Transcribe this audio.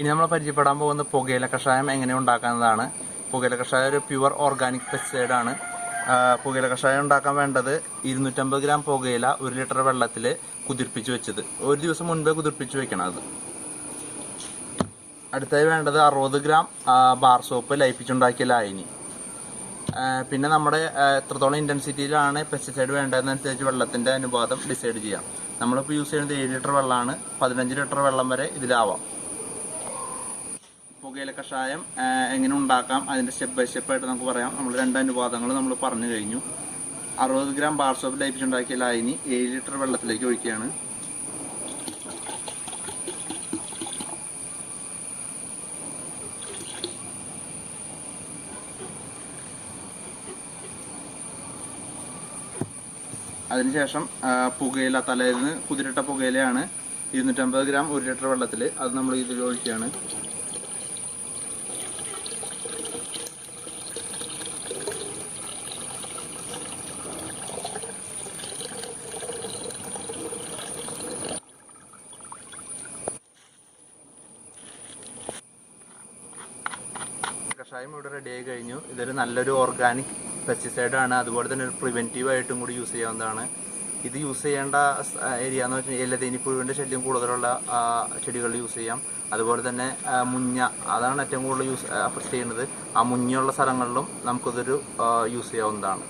ഇനി നമ്മൾ പരിചയപ്പെടാൻ പോകുന്ന പുകയില കഷായം എങ്ങനെ ഉണ്ടാക്കുന്നതാണ് പുകയില കഷായം ഒരു പ്യുവർ ഓർഗാനിക് പെസ്റ്റിസൈഡ് ആണ്. പുകയില കഷായം ഉണ്ടാക്കാൻ വേണ്ടത് ഇരുന്നൂറ്റമ്പത് ഗ്രാം പുകയില ഒരു ലിറ്റർ വെള്ളത്തിൽ കുതിർപ്പിച്ച് വെച്ചത്. ഒരു ദിവസം മുൻപേ കുതിർപ്പിച്ച് വെക്കണം അത്. അടുത്തായി വേണ്ടത് അറുപത് ഗ്രാം ബാർ സോപ്പ് ലയിപ്പിച്ചുണ്ടാക്കിയ ലായനി. പിന്നെ നമ്മുടെ എത്രത്തോളം ഇന്റൻസിറ്റിയിലാണ് പെസ്റ്റിസൈഡ് വേണ്ടതെന്നനുസരിച്ച് വെള്ളത്തിന്റെ അനുപാതം ഡിസൈഡ് ചെയ്യാം. നമ്മളിപ്പോൾ യൂസ് ചെയ്യുന്നത് ഏഴ് ലിറ്റർ വെള്ളമാണ്. പതിനഞ്ച് ലിറ്റർ വെള്ളം വരെ ഇതിലാവാം. പുകയില കഷായം എങ്ങനെ ഉണ്ടാക്കാം അതിന്റെ സ്റ്റെപ്പ് ബൈ സ്റ്റെപ്പ് ആയിട്ട് നമുക്ക് പറയാം. നമ്മൾ രണ്ട് അനുപാതങ്ങൾ നമ്മൾ പറഞ്ഞു കഴിഞ്ഞു. അറുപത് ഗ്രാം ബാർ സോപ്പ് ലയിപ്പിച്ചുണ്ടാക്കിയ ലായനി ഏഴ് ലിറ്റർ വെള്ളത്തിലേക്ക് ഒഴിക്കുകയാണ്. അതിനുശേഷം പുകയില തലേന്ന് കുതിരിട്ട പുകയിലയാണ്. ഇരുന്നൂറ്റമ്പത് ഗ്രാം ഒരു ലിറ്റർ വെള്ളത്തിൽ അത് നമ്മൾ ഇതിൽ ഒഴിക്കുകയാണ്. കഷായം ഇവിടെ റെഡി ആയി കഴിഞ്ഞു. ഇതൊരു നല്ലൊരു ഓർഗാനിക് പെസ്റ്റിസൈഡ് ആണ്. അതുപോലെ തന്നെ ഒരു പ്രിവെന്റീവ് ആയിട്ടും കൂടി യൂസ് ചെയ്യാവുന്നതാണ്. ഇത് യൂസ് ചെയ്യേണ്ട ഏരിയ എന്ന് വെച്ചാൽ ഇലതേനിപ്പുഴുവിന്റെ ശല്യം കൂടുതലുള്ള ചെടികളിൽ യൂസ് ചെയ്യാം. അതുപോലെ തന്നെ മുഞ്ഞ അതാണ് ഏറ്റവും കൂടുതൽ യൂസ് അഫക്റ്റ് ചെയ്യുന്നത്. ആ മുഞ്ഞയുള്ള സ്ഥലങ്ങളിലും നമുക്കിതൊരു യൂസ് ചെയ്യാവുന്നതാണ്.